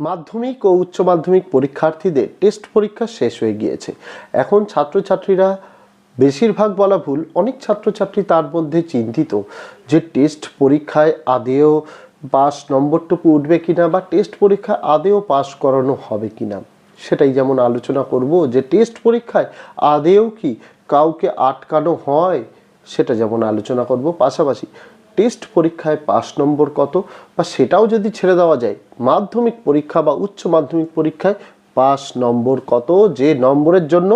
মাধ্যমিক ও উচ্চ মাধ্যমিক পরীক্ষার্থীদের টেস্ট পরীক্ষা শেষ হয়ে গিয়েছে। এখন ছাত্রছাত্রীরা বেশিরভাগ বলা ভুল, অনেক ছাত্রছাত্রী তার মধ্যে চিন্তিত যে টেস্ট পরীক্ষায় আদেও পাস নম্বরটুকু উঠবে কিনা বা টেস্ট পরীক্ষা আদেও পাস করানো হবে কিনা, সেটাই যেমন আলোচনা করব যে টেস্ট পরীক্ষায় আদেও কি কাউকে আটকানো হয়, সেটা যেমন আলোচনা করব। পাশাপাশি টেস্ট পরীক্ষায় পাস নম্বর কত? বা সেটাও যদি ছেড়ে দেওয়া যায়, মাধ্যমিক পরীক্ষা বা উচ্চ মাধ্যমিক পরীক্ষায় পাস নম্বর কত? যে নম্বরের জন্য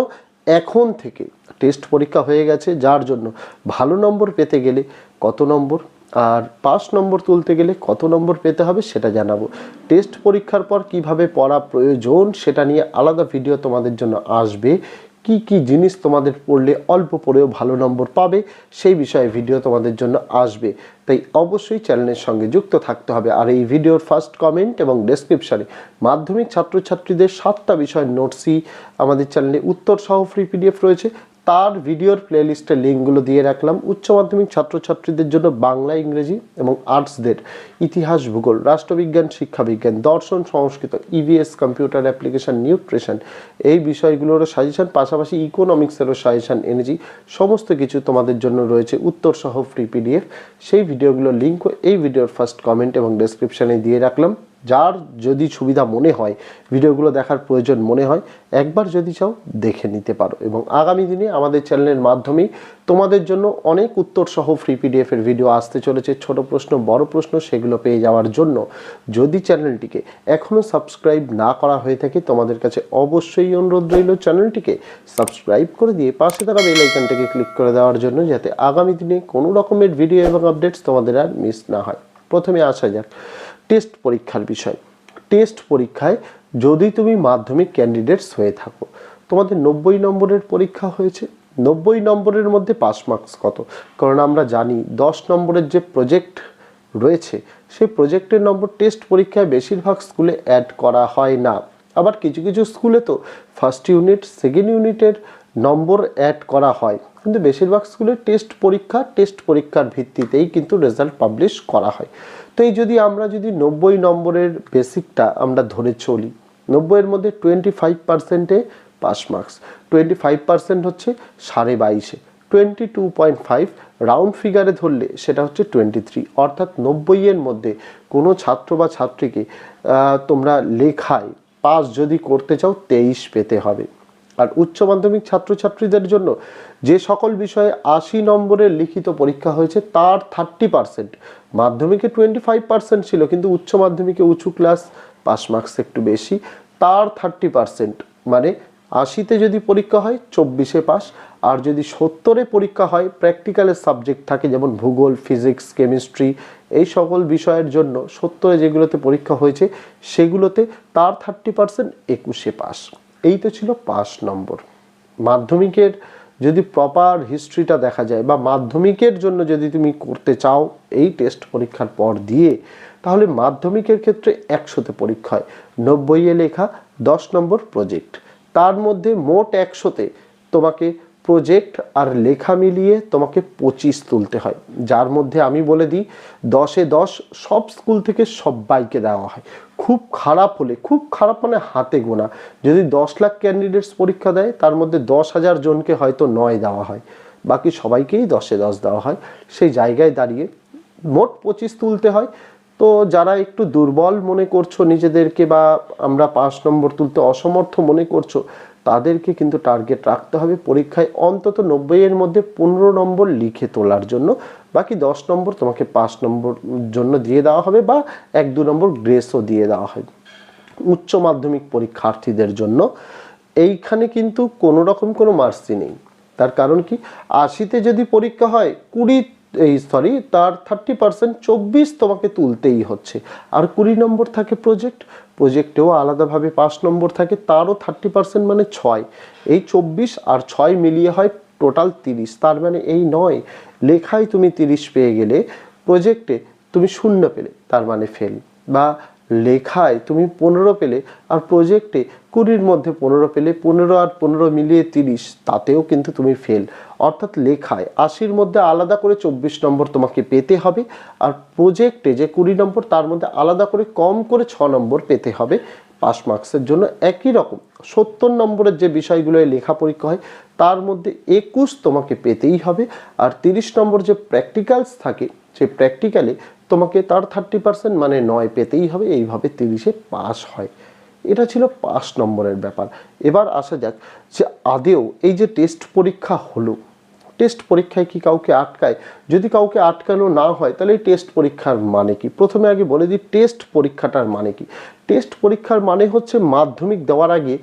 এখন থেকে টেস্ট পরীক্ষা হয়ে গেছে, যার জন্য ভালো নম্বর পেতে গেলে কত নম্বর? আর পাস নম্বর তুলতে গেলে কত নম্বর পেতে হবে সেটা জানাব। টেস্ট পরীক্ষার পর কীভাবে পড়া প্রয়োজন সেটা নিয়ে আলাদা ভিডিও তোমাদের জন্য আসবে। কি কি জিনিস তোমাদের পড়লে অল্প পড়েও ভালো নম্বর পাবে, সেই বিষয়ে ভিডিও তোমাদের জন্য আসবে। তাই অবশ্যই চ্যানেলের সঙ্গে যুক্ত থাকতে হবে। আর এই ভিডিওর ফার্স্ট কমেন্ট এবং ডেসক্রিপশানে মাধ্যমিক ছাত্রছাত্রীদের সাতটা বিষয় নোটসই আমাদের চ্যানেলে উত্তর সহ ফ্রি পিডিএফ রয়েছে। তার ভিডিওর প্লেলিস্টের লিঙ্কগুলো দিয়ে রাখলাম। উচ্চ মাধ্যমিক ছাত্রছাত্রীদের জন্য বাংলা, ইংরেজি এবং আর্টসদের ইতিহাস, ভূগোল, রাষ্ট্রবিজ্ঞান, শিক্ষাবিজ্ঞান, দর্শন, Sanskrit EVS computer application nutrition এই বিষয়গুলোরও সাজেশান পাশাপাশি ইকোনমিক্সেরও সাজেশান এনেছি সমস্ত কিছু তোমাদের জন্য রয়েছে। উত্তর সহ ফ্রি পিডিএফ সেই ভিডিওগুলোর লিঙ্কও এই ভিডিওর ফার্স্ট কমেন্ট এবং ডেসক্রিপশানে দিয়ে রাখলাম। যার যদি সুবিধা মনে হয়, ভিডিওগুলো দেখার প্রয়োজন মনে হয়, একবার যদি চাও দেখে নিতে পারো। এবং আগামী দিনে আমাদের চ্যানেলের মাধ্যমেই তোমাদের জন্য অনেক উত্তর সহ ফ্রি পিডিএফের ভিডিও আসতে চলেছে, ছোট প্রশ্ন, বড় প্রশ্ন, সেগুলো পেয়ে যাওয়ার জন্য। যদি চ্যানেলটিকে এখনও সাবস্ক্রাইব না করা হয়ে থাকে, তোমাদের কাছে অবশ্যই অনুরোধ রইল চ্যানেলটিকে সাবস্ক্রাইব করে দিয়ে পাশে তারা বেল আইকনটাকে ক্লিক করে দেওয়ার জন্য, যাতে আগামী দিনে কোনো রকমের ভিডিও এবং আপডেটস তোমাদের আর মিস না হয়। প্রথমে আসা যাক। টেস্ট পরীক্ষার বিষয়। টেস্ট পরীক্ষায় যদি তুমি মাধ্যমিক ক্যান্ডিডেটস হয়ে থাকো, তোমাদের নব্বই নম্বরের পরীক্ষা হয়েছে। নব্বই নম্বরের মধ্যে পাস মার্কস কত? কারণ আমরা জানি দশ নম্বরের যে প্রজেক্ট রয়েছে, সেই প্রজেক্টের নম্বর টেস্ট পরীক্ষায় বেশিরভাগ স্কুলে অ্যাড করা হয় না। আবার কিছু কিছু স্কুলে তো ফার্স্ট ইউনিট সেকেন্ড ইউনিটের নম্বর অ্যাড করা হয়। কিন্তু বেশিরভাগ স্কুলে টেস্ট পরীক্ষা টেস্ট পরীক্ষার ভিত্তিতেই কিন্তু রেজাল্ট পাবলিশ করা হয়। তো এই যদি আমরা যদি নব্বই নম্বরের বেসিকটা আমরা ধরে চলি নব্বইয়ের মধ্যে টোয়েন্টি ফাইভ পার্সেন্টে pass marks twenty five percent হচ্ছে সাড়ে বাইশে twenty two point five round ফিগারে ধরলে সেটা হচ্ছে টোয়েন্টি থ্রি অর্থাৎ নব্বইয়ের মধ্যে কোনো ছাত্র বা ছাত্রীকে তোমরা লেখায় পাস যদি করতে চাও, তেইশ পেতে হবে। আর উচ্চ মাধ্যমিক ছাত্রছাত্রীদের জন্য যে সকল বিষয়ে আশি নম্বরের লিখিত পরীক্ষা হয়েছে, তার থার্টি পার্সেন্ট মাধ্যমিকে টোয়েন্টি ফাইভ পার্সেন্ট ছিল, কিন্তু উচ্চ মাধ্যমিকে উঁচু ক্লাস পাস মার্কস একটু বেশি, তার থার্টি পার্সেন্ট মানে আশিতে যদি পরীক্ষা হয়, চব্বিশে পাস আর যদি সত্তরে পরীক্ষা হয় প্র্যাকটিক্যালের সাবজেক্ট থাকে, যেমন ভূগোল ফিজিক্স কেমিস্ট্রি এই সকল বিষয়ের জন্য সত্তরে যেগুলোতে পরীক্ষা হয়েছে, সেগুলোতে তার থার্টি পার্সেন্ট একুশে পাস এই তো ছিল পাস নম্বর। মাধ্যমিকের যদি প্রপার হিস্ট্রিটা দেখা যায় বা মাধ্যমিকের জন্য যদি তুমি করতে চাও এই টেস্ট পরীক্ষার পর দিয়ে, তাহলে মাধ্যমিকের ক্ষেত্রে একশোতে পরীক্ষা হয়। নব্বইয়ে লেখা দশ নম্বর প্রজেক্ট তার মধ্যে মোট একশোতে তোমাকে প্রজেক্ট আর লেখা মিলিয়ে তোমাকে পঁচিশ তুলতে হয়। যার মধ্যে আমি বলে দিই, দশে দশ সব স্কুল থেকে সবাইকে দেওয়া হয়। খুব খারাপ হলে, খুব খারাপ মানে হাতে গোনা। যদি দশ লাখ ক্যান্ডিডেটস পরীক্ষা দেয়, তার মধ্যে দশ হাজার জনকে হয়তো নয় দেওয়া হয়। বাকি সবাইকেই দশে দশ দেওয়া হয়। সেই জায়গায় দাঁড়িয়ে মোট পঁচিশ তুলতে হয়। তো যারা একটু দুর্বল মনে করছ নিজেদেরকে বা আমরা পাঁচ নম্বর তুলতে অসমর্থ মনে করছ তাদেরকে কিন্তু টার্গেট রাখতে হবে। পরীক্ষায় অন্তত নব্বইয়ের মধ্যে পনেরো নম্বর লিখে তোলার জন্য। বাকি দশ নম্বর তোমাকে পাঁচ নম্বর জন্য দিয়ে দেওয়া হবে বা এক, দু নম্বর গ্রেসও দিয়ে দেওয়া হয় উচ্চ মাধ্যমিক পরীক্ষার্থীদের জন্য। এইখানে কিন্তু কোনো রকম কোনো মার্সি নেই। তার কারণ কি? আশিতে যদি পরীক্ষা হয় কুড়ি এই সরি তার থার্টি পার্সেন্ট চব্বিশ তোমাকে তুলতেই হচ্ছে। আর কুড়ি নম্বর থাকে প্রজেক্ট প্রজেক্টেও আলাদাভাবে পাঁচ নম্বর থাকে, তারও থার্টি পার্সেন্ট মানে ছয়। এই চব্বিশ আর ছয় মিলিয়ে হয় টোটাল তিরিশ। তার মানে এই নয়, লেখায় তুমি তিরিশ পেয়ে গেলে প্রজেক্টে তুমি শূন্য পেলে, তার মানে ফেল বা লেখায় তুমি পনেরো পেলে আর প্রজেক্টে কুড়ির মধ্যে পনেরো পেলে পনেরো আর পনেরো মিলিয়ে তিরিশ, তাতেও কিন্তু তুমি ফেল অর্থাৎ লেখায় আশির মধ্যে আলাদা করে চব্বিশ নম্বর তোমাকে পেতে হবে আর প্রজেক্টে যে কুড়ি নম্বর, তার মধ্যে আলাদা করে কম করে ছ নম্বর পেতে হবে। পাস মার্কসের জন্য একই রকম। সত্তর নম্বরের যে বিষয়গুলো লেখা পরীক্ষা হয়, তার মধ্যে একুশ তোমাকে পেতেই হবে। আর তিরিশ নম্বর যে প্র্যাকটিক্যালস থাকে, সেই প্র্যাকটিক্যালে তোমাকে তার থার্টি পার্সেন্ট মানে নয় পেতেই হবে। এইভাবে তিরিশে পাস হয়। এটা ছিল পাস নম্বরের ব্যাপার। এবার আসা যাক যে আদেও এই যে টেস্ট পরীক্ষা হলো টেস্ট পরীক্ষায় কি কাউকে আটকায়? যদি কাউকে আটকানো না হয়, তাহলে টেস্ট পরীক্ষার মানে কি? প্রথমে আগে বলে দিই টেস্ট পরীক্ষাটার মানে কি? টেস্ট পরীক্ষার মানে হচ্ছে মাধ্যমিক দেওয়ার আগে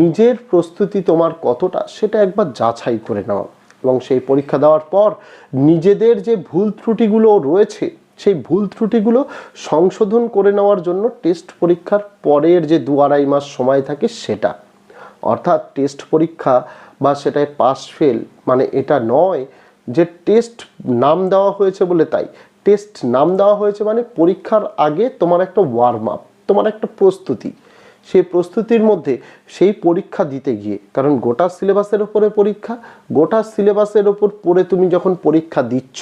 নিজের প্রস্তুতি তোমার কতটা, সেটা একবার যাচাই করে নেওয়া এবং সেই পরীক্ষা দেওয়ার পর নিজেদের যে ভুল ত্রুটিগুলো রয়েছে, সেই ভুল ত্রুটিগুলো সংশোধন করে নেওয়ার জন্য টেস্ট পরীক্ষার পরের যে দু আড়াই মাস সময় থাকে, সেটা। অর্থাৎ টেস্ট পরীক্ষা বা সেটায় পাস ফেল মানে এটা নয় যে টেস্ট নাম দেওয়া হয়েছে বলে তাই। টেস্ট নাম দেওয়া হয়েছে মানে পরীক্ষার আগে তোমার একটা ওয়ার্ম আপ তোমার একটা প্রস্তুতি। সেই প্রস্তুতির মধ্যে সেই পরীক্ষা দিতে গিয়ে, কারণ গোটা সিলেবাসের ওপরে পরীক্ষা, গোটা সিলেবাসের ওপর পড়ে তুমি যখন পরীক্ষা দিচ্ছ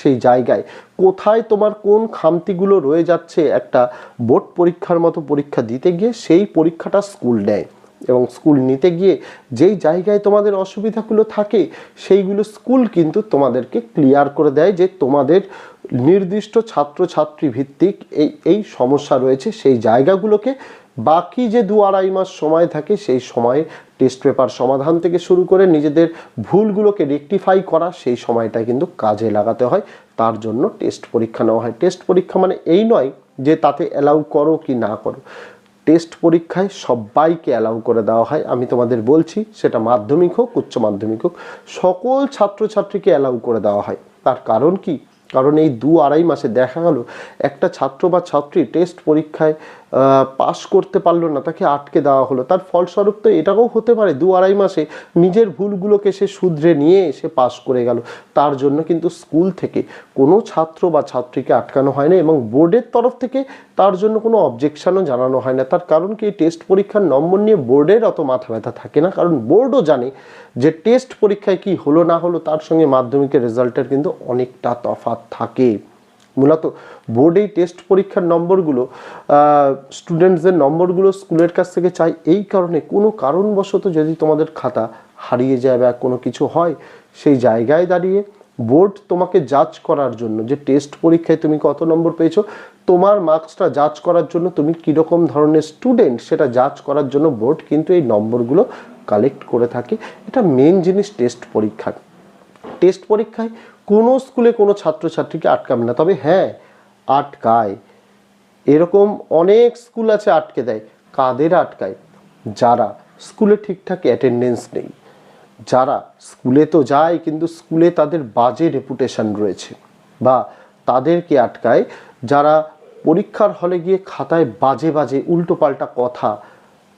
সেই জায়গায়, কোথায় তোমার কোন খামতিগুলো রয়ে যাচ্ছে একটা বোর্ড পরীক্ষার মতো পরীক্ষা দিতে গিয়ে সেই পরীক্ষাটা স্কুল নেয়। এবং স্কুল নিতে গিয়ে যেই জায়গায় তোমাদের অসুবিধাগুলো থাকে, সেইগুলো স্কুল কিন্তু তোমাদেরকে ক্লিয়ার করে দেয় যে তোমাদের নির্দিষ্ট ছাত্রছাত্রী ভিত্তিক এই এই সমস্যা রয়েছে, সেই জায়গাগুলোকে বাকি যে দু আড়াই মাস সময় থাকে, সেই সময়ে টেস্ট পেপার সমাধান থেকে শুরু করে নিজেদের ভুলগুলোকে রেকটিফাই করা, সেই সময়টা কিন্তু কাজে লাগাতে হয়। তার জন্য টেস্ট পরীক্ষা নেওয়া হয়। টেস্ট পরীক্ষা মানে এই নয় যে তাতে অ্যালাউ করো কি না করো। টেস্ট পরীক্ষায় সবাইকে অ্যালাউ করে দেওয়া হয়। আমি তোমাদের বলছি, সেটা মাধ্যমিক হোক, উচ্চ মাধ্যমিক হোক, সকল ছাত্রছাত্রীকে অ্যালাউ করে দেওয়া হয়। তার কারণ কি? কারণ এই দু আড়াই মাসে দেখা গেল, একটা ছাত্র বা ছাত্রী টেস্ট পরীক্ষায় পাশ করতে পারল না, তাকে আটকে দেওয়া হলো। তার ফলস্বরূপ তো এটাও হতে পারে, দু আড়াই মাসে নিজের ভুলগুলোকে সে শুধরে নিয়ে এসে পাশ করে গেল। তার জন্য কিন্তু স্কুল থেকে কোনো ছাত্র বা ছাত্রীকে আটকানো হয় না এবং বোর্ডের তরফ থেকে তার জন্য কোনো অবজেকশনও জানানো হয় না তার কারণ কি, টেস্ট পরীক্ষার নম্বর নিয়ে বোর্ডের অত মাথা ব্যথা থাকে না। কারণ বোর্ডও জানে যে টেস্ট পরীক্ষায় কি হলো না হলো, তার সঙ্গে মাধ্যমিকের রেজাল্টের কিন্তু অনেকটা তফাৎ থাকে। মূলত বোর্ড এই টেস্ট পরীক্ষার নম্বরগুলো স্টুডেন্টসদের নম্বরগুলো স্কুলের কাছ থেকে চাই এই কারণে কোনো কারণবশত যদি তোমাদের খাতা হারিয়ে যায় বা কোনো কিছু হয়, সেই জায়গায় দাঁড়িয়ে বোর্ড তোমাকে জাজ করার জন্য যে টেস্ট পরীক্ষায় তুমি কত নম্বর পেয়েছ, তোমার মার্কসটা জাজ করার জন্য তুমি কীরকম ধরনের স্টুডেন্ট সেটা জাজ করার জন্য বোর্ড কিন্তু এই নম্বরগুলো কালেক্ট করে থাকে। এটা মেন জিনিস টেস্ট পরীক্ষার। টেস্ট পরীক্ষায় কোনো স্কুলে কোনো ছাত্রছাত্রীকে আটকাবে না। তবে হ্যাঁ আটকায়। এরকম অনেক স্কুল আছে আটকে দেয়। কাদের আটকায়? যারা স্কুলে ঠিকঠাক অ্যাটেন্ডেন্স নেই। যারা স্কুলে তো যায়, কিন্তু স্কুলে তাদের বাজে রেপুটেশন রয়েছে বা তাদেরকে আটকায়। যারা পরীক্ষার হলে গিয়ে খাতায় বাজে বাজে উল্টোপাল্টা কথা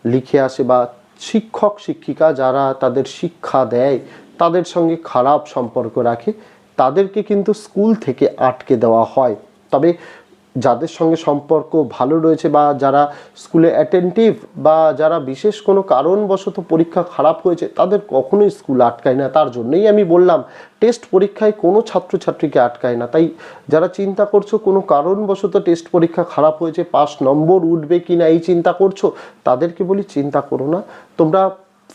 লিখে আসে বা শিক্ষক, শিক্ষিকা যারা তাদের শিক্ষা দেয়, তাদের সঙ্গে খারাপ সম্পর্ক রাখে। তাদেরকে কিন্তু স্কুল থেকে আটকে দেওয়া হয়। তবে যাদের সঙ্গে সম্পর্ক ভালো রয়েছে বা যারা স্কুলে অ্যাটেন্টিভ বা যারা বিশেষ কোনো কারণবশত পরীক্ষা খারাপ হয়েছে, তাদের কখনোই স্কুল আটকায় না। তার জন্যই আমি বললাম টেস্ট পরীক্ষায় কোনো ছাত্রছাত্রীকে আটকায় না। তাই যারা চিন্তা করছ কোনো কারণবশত টেস্ট পরীক্ষা খারাপ হয়েছে পাস নম্বর উঠবে কি না এই চিন্তা করছ, তাদেরকে বলি চিন্তা করো না। তোমরা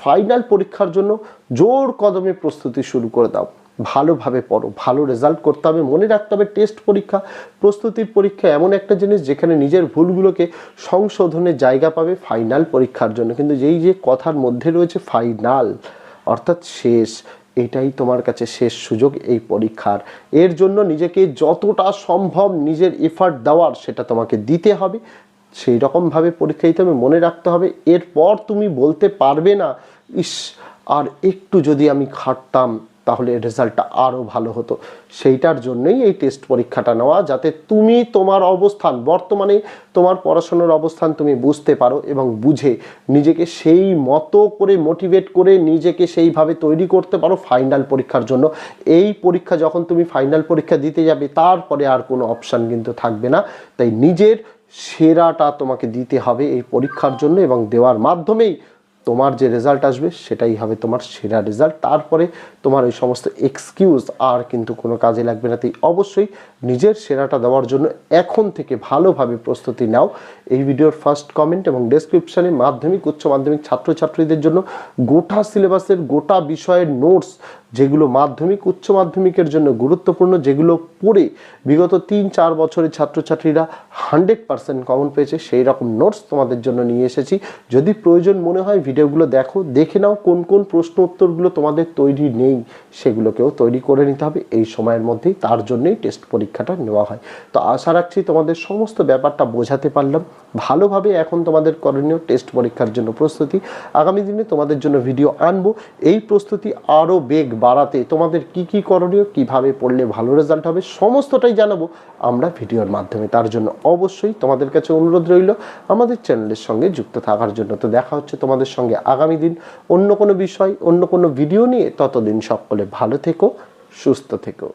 ফাইনাল পরীক্ষার জন্য জোর কদমে প্রস্তুতি শুরু করে দাও। ভালোভাবে পড়ো, ভালো রেজাল্ট করতে হবে, মনে রাখতে হবে টেস্ট পরীক্ষা, প্রস্তুতির পরীক্ষা এমন একটা জিনিস যেখানে নিজের ভুলগুলোকে সংশোধনের জায়গা পাবে ফাইনাল পরীক্ষার জন্য। কিন্তু যেই যে কথার মধ্যে রয়েছে ফাইনাল অর্থাৎ শেষ, এটাই তোমার কাছে শেষ সুযোগ এই পরীক্ষার। এর জন্য নিজেকে যতটা সম্ভব নিজের এফার্ট দেওয়ার সেটা তোমাকে দিতে হবে। সেই রকমভাবে পরীক্ষা দিতে হবে, মনে রাখতে হবে, এরপর তুমি বলতে পারবে না, ইস, আর একটু যদি আমি খাটতাম তাহলে রেজাল্টটা আরও ভালো হতো। সেইটার জন্যই এই টেস্ট পরীক্ষাটা নেওয়া, যাতে তুমি তোমার অবস্থান, বর্তমানে তোমার পড়াশোনার অবস্থান তুমি বুঝতে পারো এবং বুঝে নিজেকে সেই মতো করে মোটিভেট করে নিজেকে সেইভাবে তৈরি করতে পারো ফাইনাল পরীক্ষার জন্য। এই পরীক্ষা যখন তুমি ফাইনাল পরীক্ষা দিতে যাবে, তারপরে আর কোনো অপশান কিন্তু থাকবে না। তাই নিজের সেরাটা তোমাকে দিতে হবে এই পরীক্ষার জন্য এবং দেওয়ার মাধ্যমেই তোমার যে রেজাল্ট আসবে, সেটাই হবে তোমার সেরা রেজাল্ট তারপরে তোমার ওই সমস্ত এক্সকিউজ আর কিন্তু কোনো কাজে লাগবে না। তাই অবশ্যই নিজের সেরাটা দেওয়ার জন্য এখন থেকে ভালোভাবে প্রস্তুতি নাও। এই ভিডিওর ফার্স্ট কমেন্ট এবং ডেসক্রিপশানে মাধ্যমিক, উচ্চ মাধ্যমিক ছাত্রছাত্রীদের জন্য গোটা সিলেবাসের গোটা বিষয়ের নোটস যেগুলো মাধ্যমিক, উচ্চ মাধ্যমিকের জন্য গুরুত্বপূর্ণ, যেগুলো পড়ে বিগত তিন, চার বছরের ছাত্রছাত্রীরা হান্ড্রেড পার্সেন্ট কমন পেয়েছে, সেই রকম নোটস তোমাদের জন্য নিয়ে এসেছি। যদি প্রয়োজন মনে হয় ভিডিওগুলো দেখো, দেখে নাও কোন কোন প্রশ্ন উত্তরগুলো তোমাদের তৈরি নেই। সেগুলোকেও তৈরি করে নিতে হবে। এই সময়ের মধ্যেই তার জন্যই টেস্ট পরীক্ষাটা নেওয়া হয়। তো আশা রাখছি তোমাদের সমস্ত ব্যাপারটা বোঝাতে পারলাম। ভালোভাবে এখন তোমাদের করণীয় টেস্ট পরীক্ষার জন্য প্রস্তুতি। আগামী দিনে তোমাদের জন্য ভিডিও আনব। এই প্রস্তুতি আরও বেগ বাড়াতে তোমাদের কি কি করণীয়, কীভাবে পড়লে ভালো রেজাল্ট হবে সমস্তটাই জানাব আমরা ভিডিওর মাধ্যমে। তার জন্য অবশ্যই তোমাদের কাছে অনুরোধ রইল, আমাদের চ্যানেলের সঙ্গে যুক্ত থাকার জন্য তো দেখা হচ্ছে তোমাদের সঙ্গে আগামী দিন অন্য কোনো বিষয়, অন্য কোনো ভিডিও নিয়ে। ততদিন সকলে ভালো থেকো, সুস্থ থেকো।